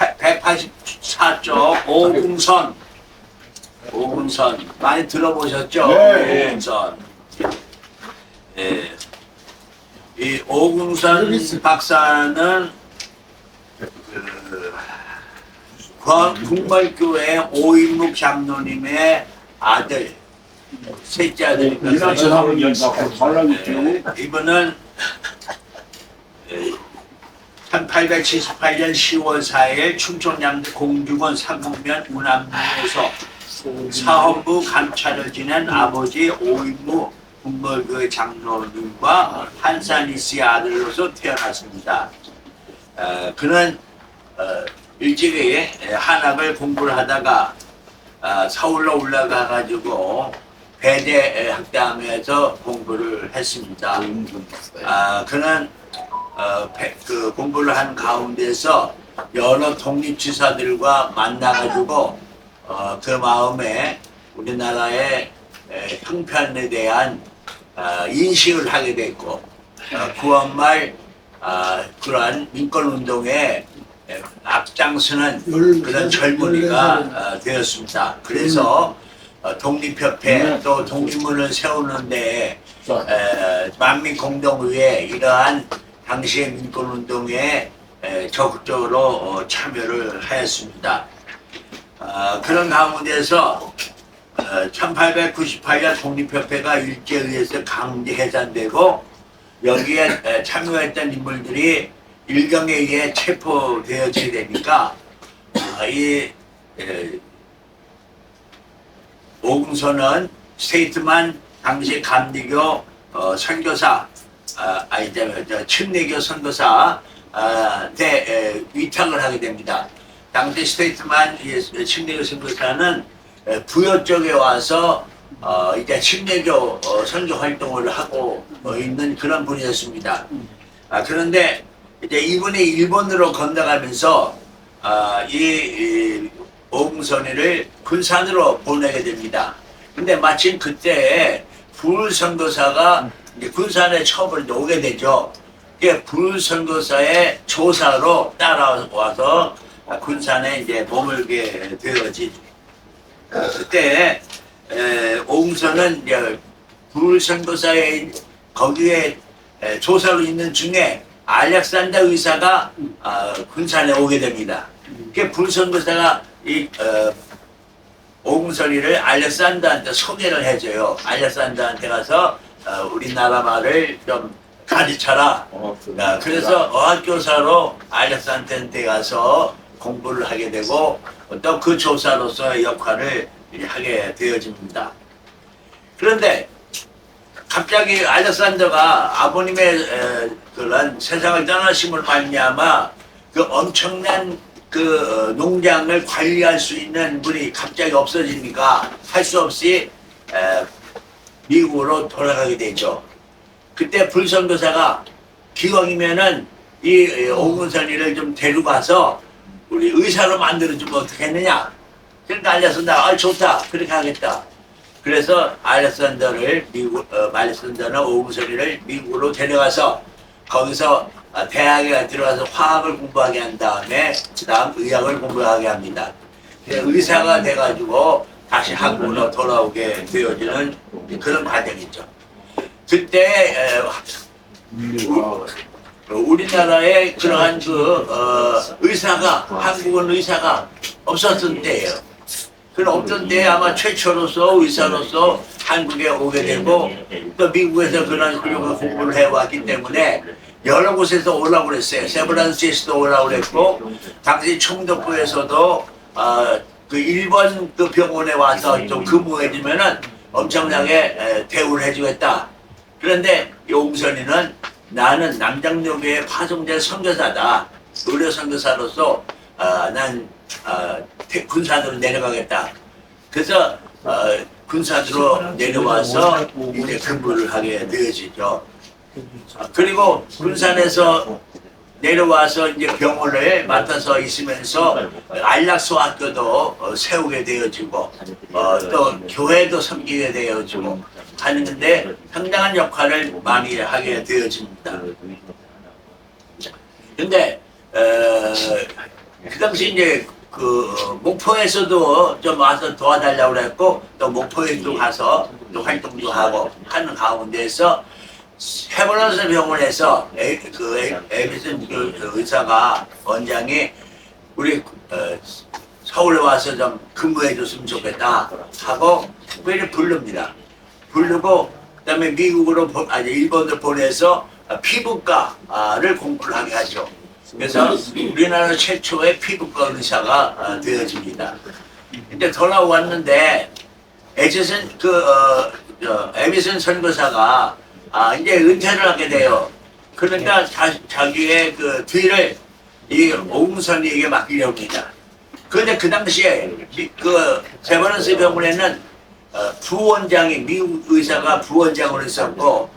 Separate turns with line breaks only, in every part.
184쪽 오궁선. 오궁선. 많이 들어보셨죠?
네.
오궁선. 예. 이 오궁선 박사는 그 권- 국물교회 오인묵 장로님의 아들 셋째
연사고 잘나기
예, 이분은 1878년 10월 4일 충청남도 공주군 상공면 운암리에서 사헌부 감찰을 지낸 아버지 오인무 국물교회 장로님과 한산이씨의 아들로서 태어났습니다. 어, 그는 어, 일찍이 한학을 공부를 하다가 어, 서울로 올라가 가지고 배대 학당에서 공부를 했습니다. 아, 그는 어, 배- 그 공부를 한 가운데서 여러 독립지사들과 만나가지고 어, 그 마음에 우리나라의 에, 형편에 대한 어, 인식을 하게 됐고 어, 9월 말 그러한 민권운동에 에, 앞장서는 그런 젊은이가 어, 되었습니다. 그래서 어, 독립협회 또 독립문을 세우는데 에, 만민공동의회 이러한 당시의 민권운동에 에, 적극적으로 어, 참여를 하였습니다. 아, 그런 가운데서 어, 1898년 독립협회가 일제의해서 강제 해산되고 여기에 에, 참여했던 인물들이 일경에 의해 체포되어지게 되니까 아, 이 에, 오궁선은 스테이트만 당시 감리교 어, 선교사 아, 아니 저, 저 침례교 선교사 아, 대 에, 위탁을 하게 됩니다. 당시 스테이트만 이 침례교 선교사는 에, 부여 쪽에 와서 어, 이제 침례교 어, 선교 활동을 하고 어, 있는 그런 분이었습니다. 아, 그런데 이제 이분이 일본으로 건너가면서 아, 이, 이 오궁선이를 군산으로 보내게 됩니다. 근데 마침 그때 불선교사가 이제 군산에 이제 오게 되죠. 이게 불선교사의 조사로 따라와서 군산에 이제 머물게 되어지죠. 그때 이제 불선교사의 거기에 에, 조사로 있는 중에 알렉산더 의사가 아, 군산에 오게 됩니다. 그 불선교사가 이 어, 오궁선이를 알렉산더한테 소개를 해줘요. 알렉산더한테 가서 어, 우리나라 말을 좀 가르쳐라. 아, 그래서 어학교사로 알렉산더한테 가서 공부를 하게 되고 또 그 조사로서의 역할을 하게 되어집니다. 그런데 갑자기 알렉산더가 아버님의 에, 그런 세상을 떠나심을 말미암아 그 엄청난 그 어, 농장을 관리할 수 있는 분이 갑자기 없어지니까 할 수 없이 에, 미국으로 돌아가게 되죠. 그때 불선교사가 기왕이면은 이 에, 오근선이를 좀 데리고 가서 우리 의사로 만들어주면 어떻겠느냐. 그러니까 알렉산더가 아 좋다 그렇게 하겠다. 그래서 알렉산더를 미국 어, 알렉산더는 오구선이를 미국으로 데려가서 거기서 아, 대학에 들어가서 화학을 공부하게 한 다음에 그 다음 의학을 공부하게 합니다. 의사가 돼가지고 다시 한국으로 돌아오게 되어지는 그런 과정이죠. 그때 우리나라에 그러한 그 어, 의사가 한국은 의사가 없었던 때예요. 그런 없던 때에 아마 최초로서 의사로서 한국에 오게 되고 또 미국에서 그런 훌륭한 공부를 해왔기 때문에 여러 곳에서 오라고 그랬어요. 세브란스에서도 오라고 그랬고 당시 총독부에서도 어, 그 일본 그 병원에 와서 좀 근무해주면은 엄청나게 에, 대우를 해주겠다. 그런데 용선이는 나는 남장역의 파송된 선교사다. 의료 선교사로서 어, 난 어, 태- 군산으로 내려가겠다. 그래서 어, 군산으로 내려와서 이제 근무를 하게 되어지죠. 아, 그리고 군산에서 내려와서 이제 병원을 맡아서 있으면서 안락소 학교도 어, 세우게 되어지고 어, 또 교회도 섬기게 되어지고 하는데 상당한 역할을 많이 하게 되어집니다. 근데 어, 당시 이제 그 목포에서도 좀 와서 도와달라고 그랬고 또 목포에도 가서 또 활동도 하고 하는 가운데서 해버런스 병원에서 에, 그 에- 에비슨 그 의사가 원장이 우리 어, 서울에 와서 좀 근무해 줬으면 좋겠다 하고 특별히 부릅니다. 부르고 그다음에 미국으로 보- 아니 일본으로 보내서 피부과를 공부를 하게 하죠. 그래서 우리나라 최초의 피부과 의사가 어, 되어집니다. 근데 돌아왔는데 에디슨 그 어, 저, 에미슨 선교사가 아, 이제 은퇴를 하게 돼요. 그러니까 자, 자기의 그 뒤를 이 옹선이에게 맡기려고 합니다. 그런데 그 당시에 미- 그 세버런스 병원에는 어, 부원장이 미국 의사가 부원장으로 있었고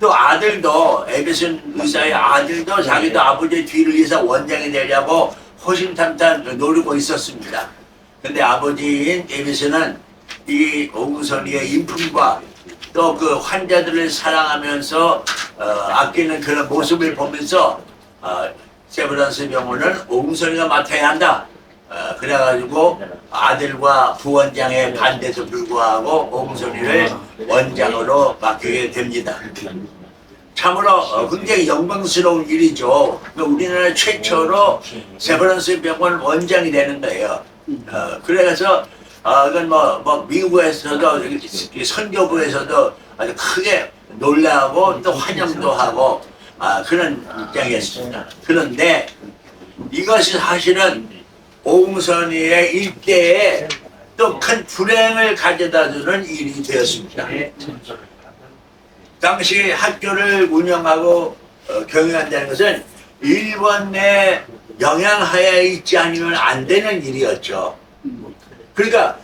또 아들도 에비슨 의사의 아들도 자기도 아버지의 뒤를 이어서 원장이 되려고 호심탄탄 노리고 있었습니다. 근데 아버지인 에비슨은 이 오구선이의 인품과 또 그 환자들을 사랑하면서 어, 아끼는 그런 모습을 보면서 어, 세브란스 병원은 오구선이가 맡아야 한다. 어, 그래가지고 아들과 부원장의 반대도 불구하고 옹선이를 원장으로 맡기게 됩니다. 참으로 어, 굉장히 영광스러운 일이죠. 그 우리나라 최초로 세브란스 병원 원장이 되는 거예요. 어, 그래서 어, 이건 뭐, 뭐 미국에서도 이 선교부에서도 아주 크게 놀라고 또 환영도 하고 아, 그런 입장이었습니다. 그런데 이것이 사실은 오웅선이의 일대에 또 큰 불행을 가져다 주는 일이 되었습니다. 당시 학교를 운영하고 어, 경영한다는 것은 일본 내 영향하에 있지 않으면 안 되는 일이었죠. 그러니까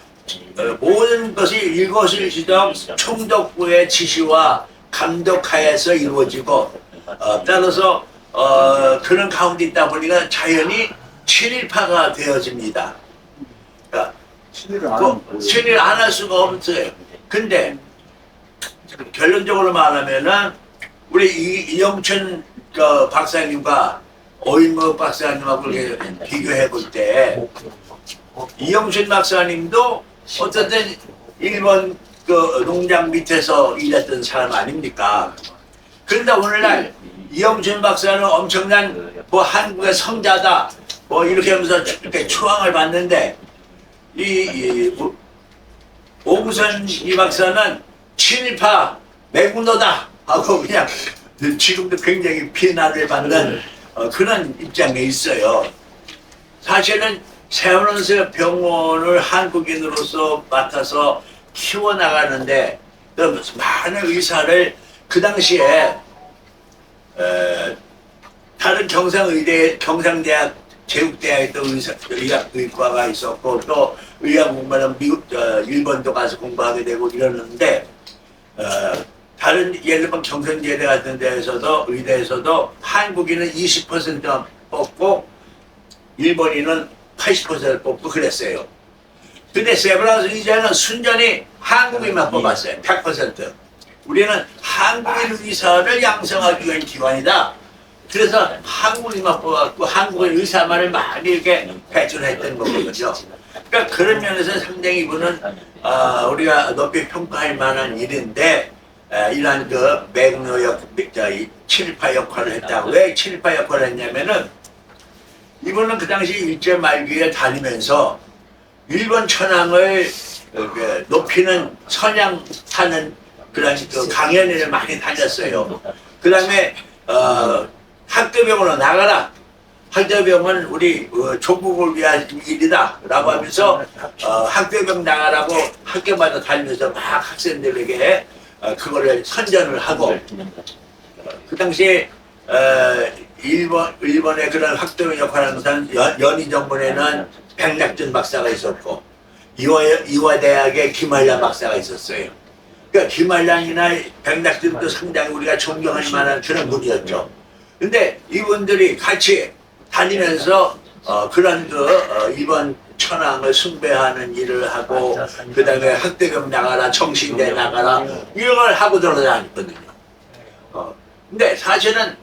어, 모든 것이 일거수일투족 총독부의 지시와 감독하에서 이루어지고 어, 따라서 어, 그런 가운데 있다 보니까 자연히 친일파가 되어집니다. 그러니까
친일을
안그
하면
친일 안할 수가 없어요. 근데 결론적으로 말하면은 우리 이, 이영춘 그 박사님과 오인모 박사님하고 비교해 볼 때 이영춘 박사님도 어쨌든 일본 그 농장 밑에서 일했던 사람 아닙니까? 그런데 오늘날 이영춘 박사는 엄청난 뭐 한국의 성자다 뭐 이렇게 하면서 이렇게 추앙을 받는데 이, 이 오- 오구선 이 박사는 친일파 매국노다 하고 그냥 지금도 굉장히 비난을 받는 어, 그런 입장에 있어요. 사실은 세브란스 병원을 한국인으로서 맡아서 키워나가는데 또 많은 의사를 그 당시에 에, 다른 경상의대, 경상대학, 제국대학에도 의사, 의학, 의과가 있었고 또 의학 공부하는 미국, 어, 일본도 가서 공부하게 되고 이러는데 어, 다른 예를 들면 경상대대 같은 데에서도 의대에서도 한국인은 20% 뽑고 일본인은 80% 뽑고 그랬어요. 근데 세브란스 의자는 순전히 한국인만 뽑았어요. 100%. 우리는 한국인 의사를 양성하기 위한 기관이다. 그래서 한국인만 뽑았고 한국인 의사만을 많이 이렇게 배출했던 거거든요. 그러니까 그런 면에서 상당히 이분은 어, 우리가 높이 평가할 만한 일인데 에, 이러한 그 매국노 역, 저, 이 친일파 역할을 했다. 왜 친일파 역할을 했냐면은 이분은 그 당시 일제 말기에 다니면서 일본 천황을 그, 그 높이는 선양하는 그런 그 강연회를 많이 다녔어요. 그 다음에 어, 학교병원으로 나가라. 학교병은 우리 어, 조국을 위한 일이다. 라고 하면서 어, 학교병 나가라고 학교마다 다니면서 막 학생들에게 어, 그거를 선전을 하고 그 당시에 어, 일본 일본의 그런 학교 역할을 하는 연, 연희정본에는 백낙준 박사가 있었고 이화 이화 대학에 김한량 박사가 있었어요. 그러니까 김한량이나 백낙준도 상당히 우리가 존경할 만한 그런 분이었죠. 근데 이분들이 같이 다니면서 어, 그런 그 어, 일본 천황을 숭배하는 일을 하고 그 다음에 학대금 나가라 정신대 나가라 이런 걸 하고 돌아다녔거든요. 어, 근데 사실은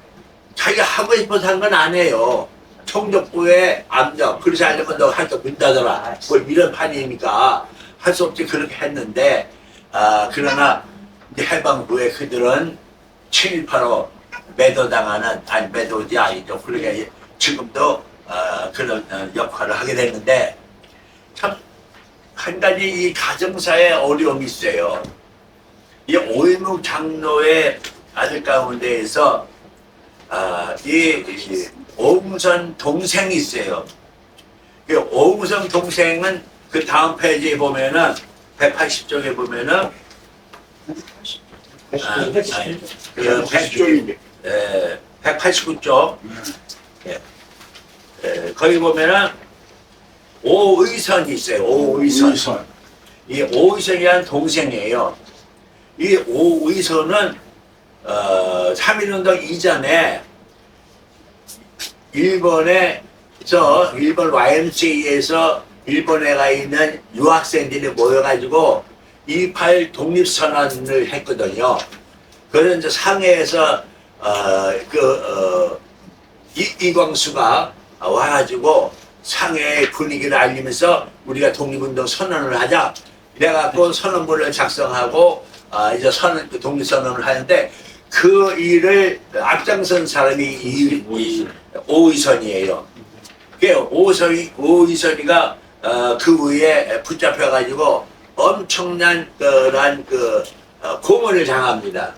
자기가 하고 싶어서 한 건 아니에요. 총독부의 압력 그렇지 않으면 너 학교 문 닫아라 뭐 이런 판이니까 할 수 없이 그렇게 했는데 아 그러나 이제 해방부에 그들은 친일파로 매도당하는 아니 매도지 아니죠 그러게 지금도 어, 그런 어, 역할을 하게 됐는데 참 한 가지 이 가정사에 어려움이 있어요. 이 오일묵 장로의 아들 가운데에서 아, 이, 이 오웅선 동생이 있어요. 그 오웅선 동생은 그 다음 페이지에 보면은 180쪽에 보면은 아, 아니, 그 100,
쪽인데.
에, 189쪽 예. 에, 거기 보면은 오의선이 있어요. 오의선.
의선.
이 오의선이라는 동생이에요. 이 오의선은 어, 3.1운동 이전에 일본에서 일본 YMCA에서 일본에 가 있는 유학생들이 모여가지고 28 독립선언을 했거든요. 그런 이제 상해에서 어, 그 어, 이, 이광수가 와가지고 상해의 분위기를 알리면서 우리가 독립운동 선언을 하자. 이래갖고 선언문을 작성하고 아, 이제 선언 그 독립선언을 하는데 그 일을 앞장선 사람이 이, 이 오의선이에요. 그 오의선이 오의선이가 어, 그 위에 붙잡혀가지고 엄청난 그런 그 어, 고문을 당합니다.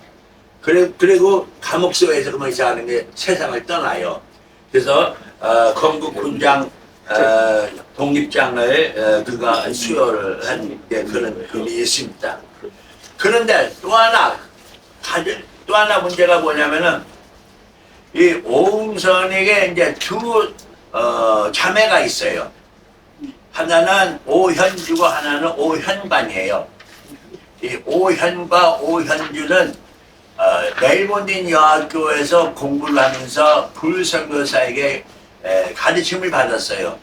그래, 그리고 감옥소에서 그만 시작하는 게 세상을 떠나요. 그래서 어, 건국 군장 어, 독립장을 어, 그가 수여를 한 예, 그런 글이 있습니다. 그런데 또 하나 가장 또 하나 문제가 뭐냐면은 이 오웅선에게 이제 두 어, 자매가 있어요. 하나는 오현주고 하나는 오현반이에요. 이 오현과 오현주는 어, 멜본딘 여학교에서 공부를 하면서 불선교사에게 에, 가르침을 받았어요.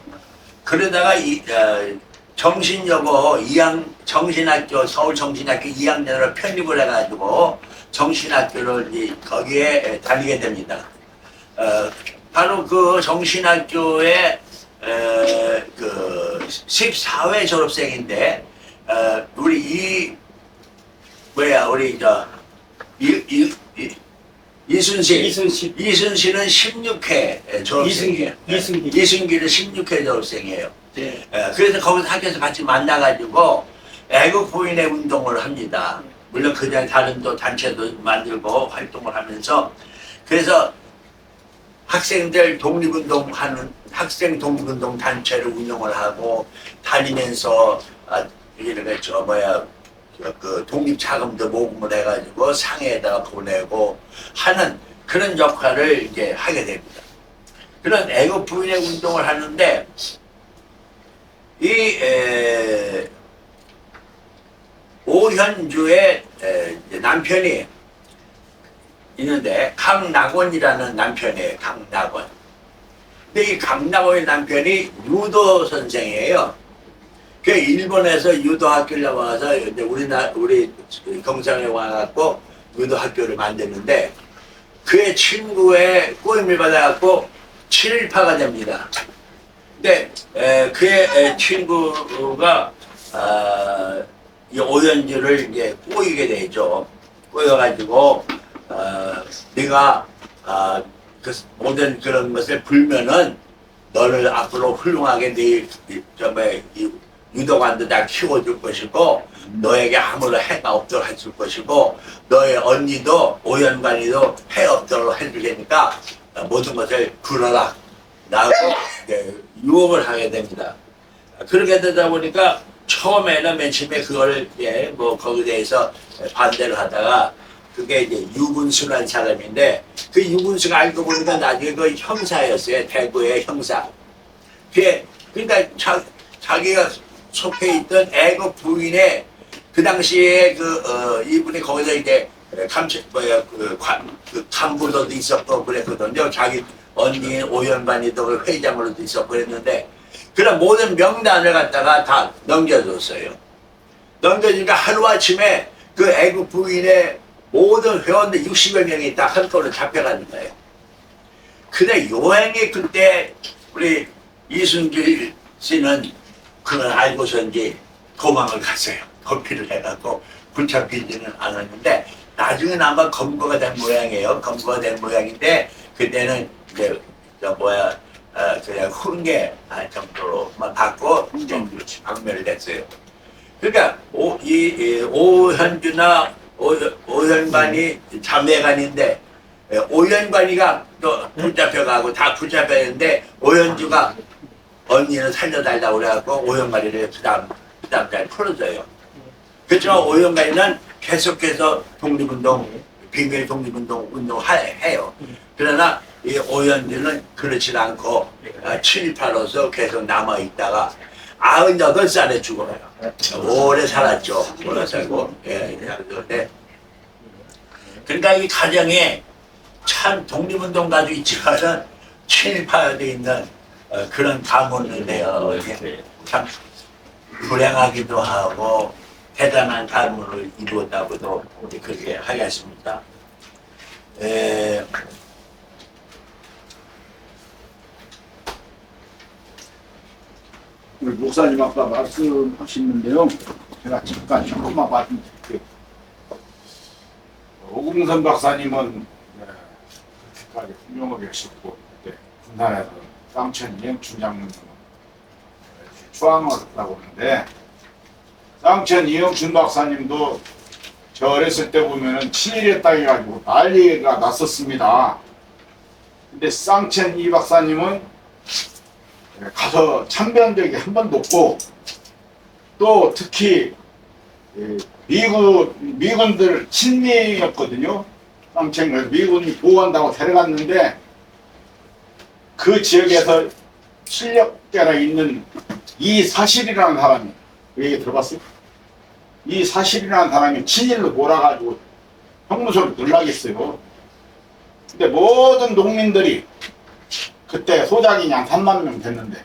그러다가 이, 어, 정신여고 2학 정신학교 서울 정신학교 2학년으로 편입을 해가지고 정신학교를 이, 거기에 에, 다니게 됩니다. 어, 바로 그 정신학교의 에, 그 14회 졸업생인데 어, 우리 이 뭐야 우리 저 이, 이, 이, 이순신
이순신.
이순신은 16회 졸업생이에요.
이승기, 이승기.
이순기는 16회 졸업생이에요.
네.
예, 그래서 거기서 학교에서 같이 만나가지고 애국 부인의 운동을 합니다. 물론 그냥 다른 또 단체도 만들고 활동을 하면서 그래서 학생들 독립운동하는 학생 독립운동 단체를 운영을 하고 다니면서 아, 이렇게 저 뭐야 그- 그 독립 자금도 모금을 해가지고 상해에다가 보내고 하는 그런 역할을 이제 하게 됩니다. 그런 애국 부인의 운동을 하는데 이 에, 이제 남편이 있는데 강낙원이라는 남편이에요. 강낙원. 근데 이 강낙원의 남편이 유도 선생이에요. 그 일본에서 유도 학교를 나와서 이제 우리나 우리 경상에 와갖고 유도 학교를 만드는데 그의 친구의 꼬임을 받아갖고 친일파가 됩니다. 근데 에, 그의 에, 친구가 아, 이 오연주를 이제 꼬이게 되죠. 꼬여가지고 어, 네가 아, 그 모든 그런 것을 불면은 너를 앞으로 훌륭하게 네 저의 유도관도 다 키워줄 것이고 너에게 아무런 해가 없도록 해줄 것이고 너의 언니도 오연관이도 해 없도록 어, 모든 것을 불어라 이제 유혹을 하게 됩니다. 그렇게 되다 보니까 처음에는 맨 처음에 그거를 예, 뭐 거기에 대해서 반대를 하다가 그게 이제 유군수라는 사람인데 그 유군수가 알고 보니까 나중에 그 형사였어요. 대구의 형사. 그게 그러니까 자, 자기가 속해 있던 애국 부인의 그 당시에 그 어, 이분이 거기서 이제 감시 뭐야 그, 관, 그 간부로도 있었고 그랬거든요. 자기 언니 오연반이도 그 회장으로도 있었고 그랬는데 그런 모든 명단을 갖다가 다 넘겨줬어요. 넘겨주니까 하루아침에 그 애국 부인의 모든 회원들 60여 명이 딱 한꺼번에 잡혀가는 거예요. 근데 요행이 그때 우리 이순길 씨는 그걸 알고서 이제 도망을 갔어요. 도피를 해갖고 붙잡히지는 않았는데 나중에 아마 검거가 된 모양이에요. 검거가 된 모양인데 그때는 이제 저 뭐야 어, 그냥 훈계 할 정도로만 받고 좀 박멸을 됐어요. 그러니까 오, 이, 이 오현주나 오, 오현관이 자매간인데 예, 오현관이가 또 붙잡혀가고 다 붙잡혔는데 오현주가 언니는 살려달라고 그래갖고 오현관이를 그다음 그다음 잘 풀어줘요. 그렇지만 오현관이는 계속해서 독립운동 비밀 독립운동 운동해요. 그러나 이 오현주는 그렇지 않고 어, 친일파로서 계속 남아 있다가 98살에 죽어요. 오래 살았죠. 오래 살고. 예, 그런데 그러니까 이 가정에 참 독립운동 가지고 있지만은 친일파돼 있는 어, 그런 가문인데요. 참 불행하기도 하고 대단한 가문을 이루었다고도 그렇게 하겠습니다. 에,
우리 목사님 아까 말씀하시는데요. 제가 잠깐 조금만 말씀드릴게요. 오공선 박사님은 네, 그때까지 훌륭하게 그때 군단에서 쌍천 이행춘 장군을 추앙을 했다고 하는데 쌍천 이영춘 박사님도 저 어렸을 때 보면은 친일했다 해가지고 난리가 났었습니다. 근데 쌍천 이 박사님은 가서 참배한 적이 한 번도 없고 또 특히 이 미군 미군들 친미였거든요. 쌍천에서 미군이 보호한다고 데려갔는데 그 지역에서 실력자가 있는 이 사실이라는 사람이 그 얘기 들어봤어요? 이 사실이라는 사람이 친일로 몰아가지고 형무소를 놀라겠어요. 근데 모든 농민들이 그때 소작인이 한 3만 명 됐는데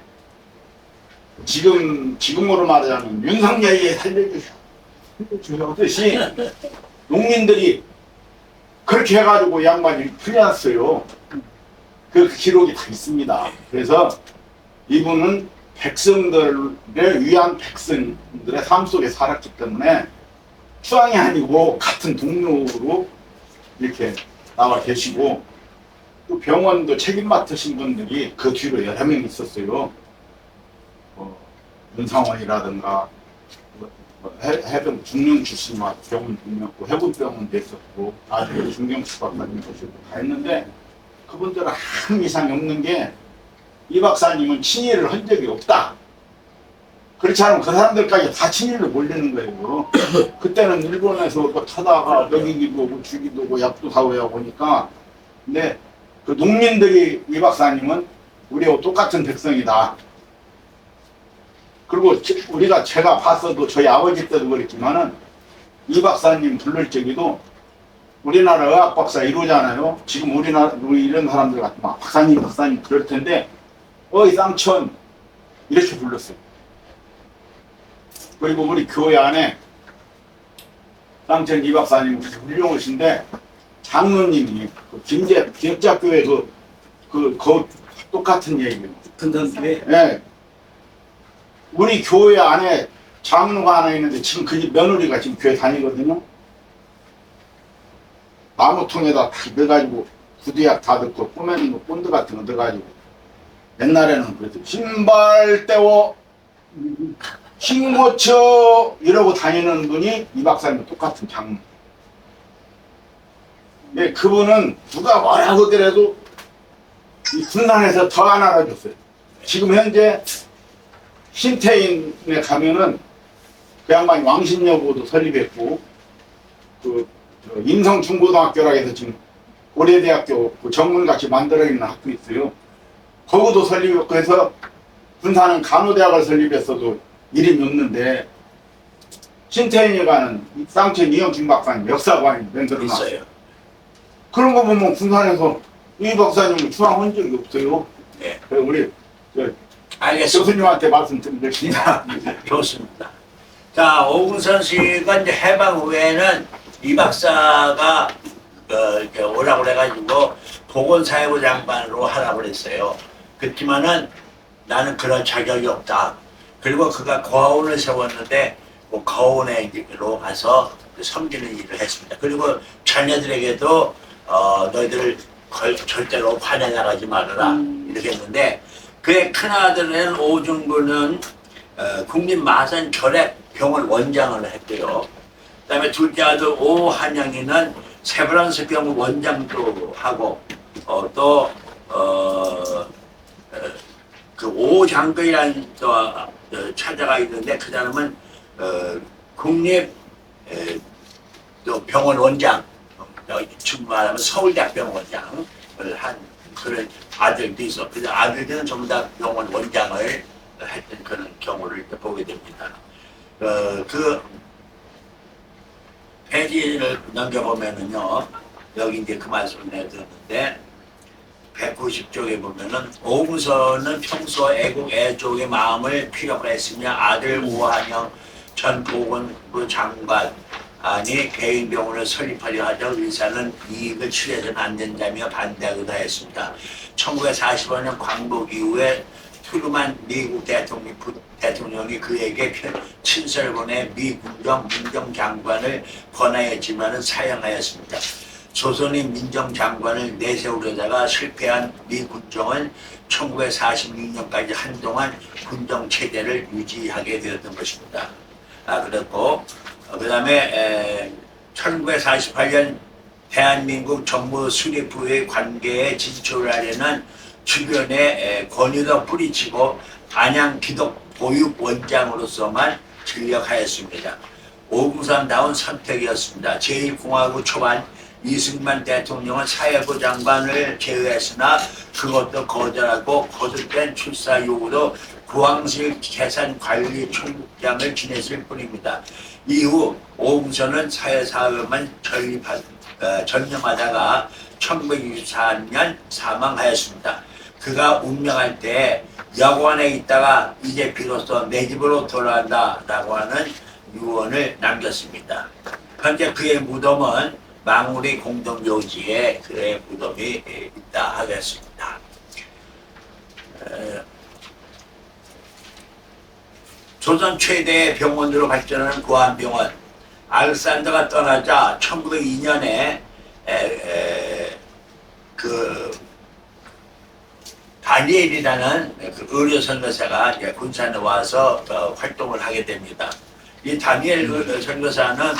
지금 지금으로 말하자면 윤석열이 살려주셨듯이 농민들이 그렇게 해가지고 양반이 풀려났어요. 그 기록이 다 있습니다. 그래서 이분은 백성들을 위한 백성들의 삶 속에 살았기 때문에 추앙이 아니고 같은 동료로 이렇게 나와 계시고 또 병원도 책임 맡으신 분들이 그 뒤로 여러 명 있었어요. 뭐 윤상원이라든가 뭐, 뭐 해- 해병 중령 출신 와 병원 중명고 해군병원도 있었고 나중에 중경수 박사님 모시고 다 했는데 그분들은 한 이상이 없는 게 이 박사님은 친일을 한 적이 없다. 그렇지 않으면 그 사람들까지 다 친일로 몰리는 거예요. 그때는 일본에서 뭐 타다가 먹이기도 하고 주기도 하고 약도 사오야 보니까 근데 그 농민들이 이 박사님은 우리하고 똑같은 백성이다. 그리고 제- 우리가 제가 봤어도 저희 아버지 때도 그랬지만은 이 박사님 부를 적에도 우리나라 의학 박사 이러잖아요. 지금 우리나라 우리 이런 사람들 같은 막 박사님 박사님 그럴 텐데 어이 쌍천 이렇게 불렀어요. 그리고 우리 교회 안에 쌍천 이 박사님 훌륭하신데 장로님이 그 김제 기업자교회 그, 그, 그 똑같은 얘기예요.
근데
예. 우리 교회 안에 장로가 하나 있는데 지금 그 집 며느리가 지금 교회 다니거든요. 나무통에다 다 넣어가지고 구두약 다 넣고 꾸며놓은 거 본드 같은 거 넣어가지고 옛날에는 그래도 신발 떼워 흰 고쳐 이러고 다니는 분이 이 박사님 똑같은 장로. 예, 그분은 누가 뭐라고 하더라도 이 군단에서 더 안 알아줬어요. 지금 현재 신태인에 가면은 그 양반이 왕신여고도 설립했고 그저 인성중고등학교라 해서 지금 고려대학교 그 전문같이 만들어 있는 학교 있어요. 거기도 설립했고 해서 군사는 간호대학을 설립했어도 이름이 없는데 신태인이 가는 쌍천 이영준 박사님 역사관이 만들어놨어요. 그런 거 보면 군산에서 이 박사님을 추앙한 적이 없어요.
네.
그래서 우리 저
알겠습니다.
교수님한테 말씀드리겠습니다.
좋습니다. 자, 오근선 씨가 이제 해방 후에는 이 박사가 어, 이렇게 오라고 그래가지고 보건사회부 장관으로 하라고 그랬어요. 그렇지만은 나는 그럴 자격이 없다. 그리고 그가 고아원을 세웠는데 그 고아원에로 가서 그 섬기는 일을 했습니다. 그리고 자녀들에게도 어, 너희들 걸- 절대로 환에 나가지 말아라
음.
이렇게 했는데 그의 큰 아들은 오중근은 어, 국립마산 결핵병원 원장을 했고요. 그다음에 둘째 아들 오한영이는 세브란스 병원 원장도 하고 어, 또 어, 그 오장근이라는 또 어, 찾아가 있는데 그 사람은 어, 국립 에, 또 병원 원장 어, 지금 말하면 서울대학병원 원장을 한 그런 아들도 있어. 그 아들들은 전부 다 병원 원장을 했던 그런 경우를 보게 됩니다. 어, 그 페이지를 넘겨보면은요, 여기 이제 그 말씀을 내드렸는데, 190쪽에 보면은, 오무선은 평소 애국 애족의 마음을 피력했으며, 아들 오한영 전 보건부 장관, 아니 개인 병원을 설립하려 하자 의사는 이익을 취해서는 안 된다며 반대하기도 했습니다. 1945년 광복 이후에 트루만 미국 대통령, 부- 대통령이 그에게 편- 친서를 보내 미 군정 민정장관을 권하였지만은 사양하였습니다. 조선의 민정장관을 내세우려다가 실패한 미 군정은 1946년까지 한동안 군정 체제를 유지하게 되었던 것입니다. 아 그렇고 그 다음에 1948년 대한민국 정부 수립부의 관계에 진출하려는 주변에 에, 권유도 뿌리치고 안양 기독 보육 원장으로서만 전력하였습니다. 오공삼다운 선택이었습니다. 제1공화국 초반 이승만 대통령은 사회부 장관을 제외했으나 그것도 거절하고 거듭된 출사 요구도 구황실 재산관리총장을 지냈을 뿐입니다. 이후 오웅선은 사회사업만 전립하, 어, 전념하다가 1964년 사망하였습니다. 그가 운명할 때 여관에 있다가 이제 비로소 내 집으로 돌아간다라고 하는 유언을 남겼습니다. 현재 그의 무덤은 망우리 공동묘지에 그의 무덤이 있다 하겠습니다. 에, 조선 최대의 병원으로 발전하는 고안병원 알렉산더가 떠나자 1902년에 그 다니엘이라는 그 의료 선교사가 군산에 와서 어, 활동을 하게 됩니다. 이 다니엘 그 선교사는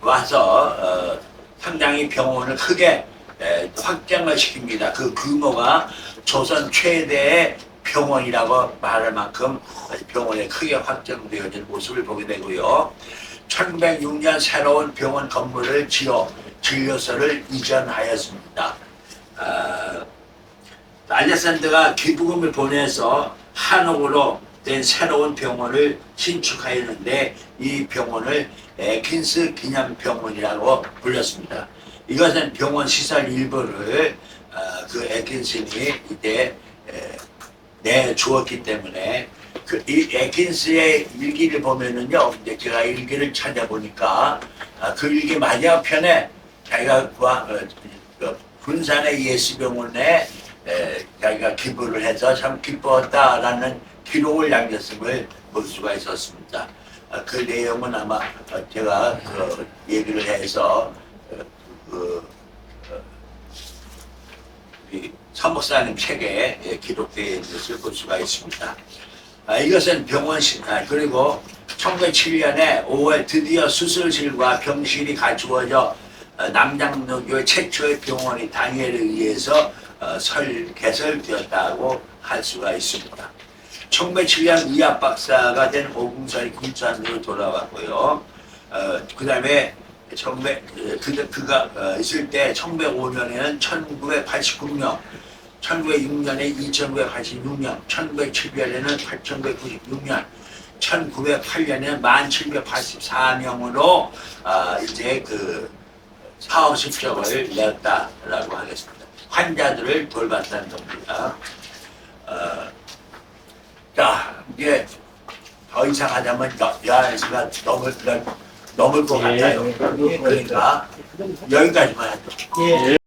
와서 어, 상당히 병원을 크게 에, 확장을 시킵니다. 그 규모가 조선 최대의 병원이라고 말할 만큼 병원에 크게 확장되어진 모습을 보게 되고요. 1906년 새로운 병원 건물을 지어 진료소를 이전하였습니다. 아, 알렉산더가 기부금을 보내서 한옥으로 된 새로운 병원을 신축하였는데 이 병원을 에킨스 기념병원이라고 불렸습니다. 이것은 병원 시설 일부를 어, 그 에킨슨이 이때 에, 내주었기 때문에 그 이 에킨스의 일기를 보면은요, 이제 제가 일기를 찾아보니까 아, 그 일기 마지막 편에 자기가 구하, 어, 그 군산의 예수병원에 에, 자기가 기부를 해서 참 기뻤다라는 기록을 남겼음을 볼 수가 있었습니다. 아, 그 내용은 아마 어, 제가 그 얘기를 해서 어, 그, 어, 이 서목사님 책에 예, 기록되어 있는 것을 볼 수가 있습니다. 아, 이것은 병원실, 아, 그리고 1907년에 5월 드디어 수술실과 병실이 갖추어져 어, 남장로교회 최초의 병원이 다니엘에 의해서 어, 설, 개설되었다고 할 수가 있습니다. 1907년 의학 박사가 된 오궁설이 군산으로 돌아왔고요. 어, 그 다음에 1900, 그, 그가 어, 있을 때 1905년에는 1989명, 1906년에 2986명, 1907년에는 8996명, 1908년에는 1784명으로 아, 이제 그 사업 실적을 냈다라고 하겠습니다. 환자들을 돌봤다는 겁니다. 어, 자, 이제 더 이상 하자면 11시가 넘을, 넘을 것 같아요. 그러니까 여기까지만 하죠.
예.